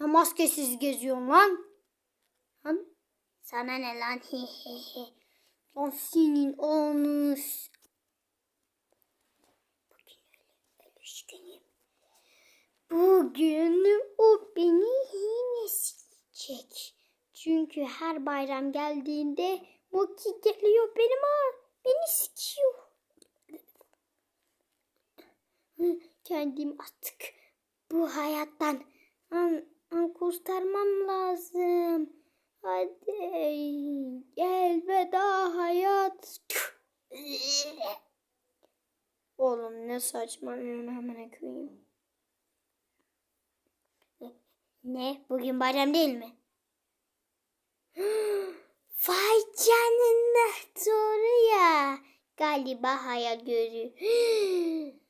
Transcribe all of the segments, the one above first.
Ne maskesiz geziyorsun lan? Lan, Sana ne lan? lan senin onus. Üzgünüm. Bugün o beni yine sikecek. Çünkü her bayram geldiğinde Moki geliyor benim ha. Beni sikiyor. Kendim artık bu hayattan an, an kurtarmam lazım. Hadi elveda hayat. Oğlum ne saçmalıyorsun hemen koyayım. Ne? Bugün bayram değil mi? Vay canına doğru ya. Galiba hayal görüyor.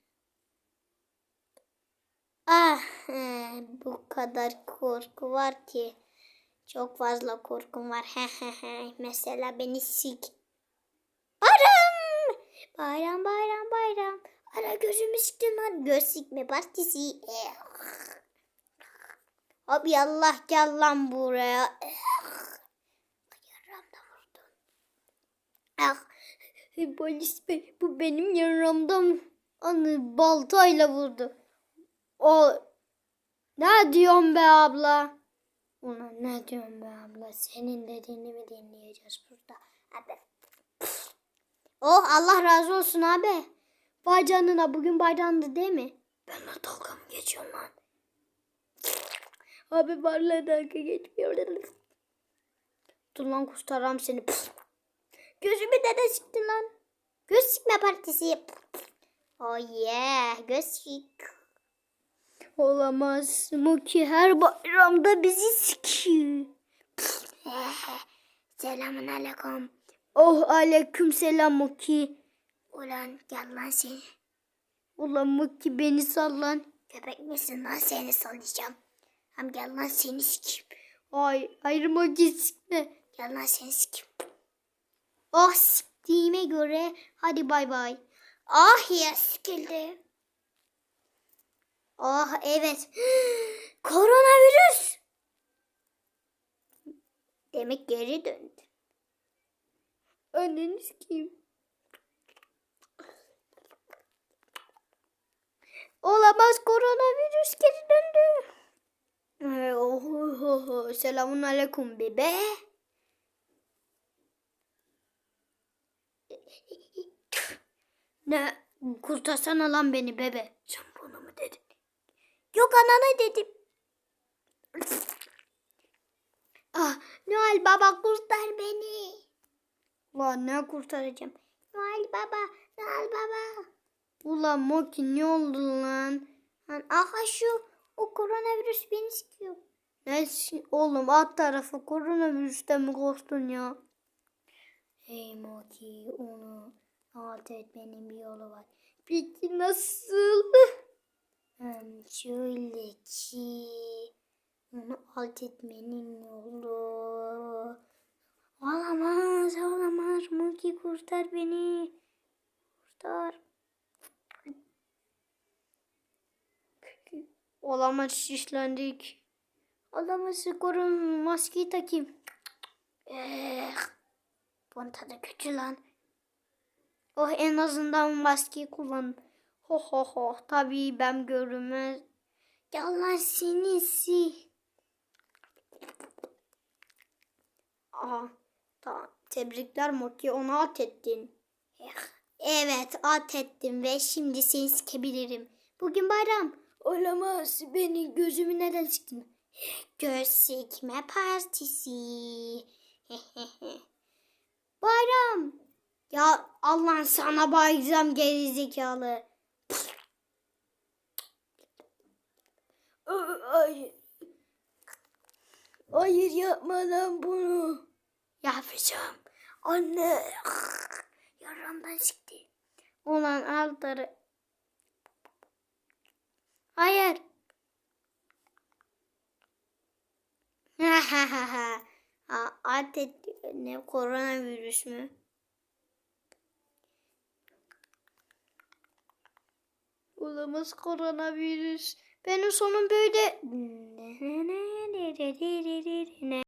ah bu kadar korku var ki. Çok fazla korkum var. Mesela beni sik. Bayram! Bayram bayram bayram. Ara gözümü siktin lan. Göz sikme partisi. Abi Allah gel lan buraya. Yaramda vurdun. Ah. Polis bey bu benim yaramdan anı baltayla vurdu. O ne diyorsun be abla? Ulan ne diyorsun be abla? Senin dediğini mi dinleyeceğiz burada? Abi. Oh Allah razı olsun abi. Vay canına bugün bayramdı değil mi? Benle dalga mı geçiyorsun lan? Abi varla dalga geçmiyor. Dur lan kurtarırım seni. Gözümü de siktin lan. Göz sikme partisi. Oh yeah. Göz sik. Olamaz. Muki her bayramda bizi sikiyor. Selamun aleyküm. Oh aleyküm selam Muki. Ulan gel lan seni. Ulan Muki beni sallan. Köpek misin lan seni sallayacağım. Hem gel lan seni sikeyim. Ay Muki sikme. Gel lan seni sikeyim. Oh siktiğime göre hadi bay bay. Ah ya sikildi. Ah evet. Koronavirüs. Demek geri döndü. Anneni sikeyim. Olamaz koronavirüs geri döndü. Ee, oh, oh, oh. Selamun aleyküm bebe. Ne? Kurtarsana lan beni bebe. Dedin? Yok anana dedim. ah Noel baba kurtar beni. Lan ne kurtaracağım? Noel baba, Noel baba. Ulan Moki ne oldu lan? Lan aha şu o koronavirüs beni sıkıyor. Ne oğlum alt tarafı koronavirüsten mi korktun ya? Hey Moki onu alt etmenin bir yolu var. Peki nasıl? Şöyle ki onu alt etmenin yolu. Olamaz, olamaz. Moki kurtar beni. Kurtar. Olamaz şişlendik. Olamaz korun maskeyi takayım. Eh, bunun tadı kötü lan. Oh en azından maskeyi kullan. Ho ho ho. Tabii ben görünmez. Yalan senisi. Aha. Tamam. Tebrikler Moki onu at ettin. Evet at ettim ve şimdi seni sikebilirim. Bugün bayram. Olamaz. Beni gözümü neden siktin? Göz sikme partisi. bayram. Ya Allah sana bayram gerizekalı. Ay. Hayır yapma lan bunu. Yapacağım. Anne. Yaramdan çıktı. Ulan altları. Hayır. Ha, adet ne koronavirüs mü? Olamaz koronavirüs. Benim sonum böyle.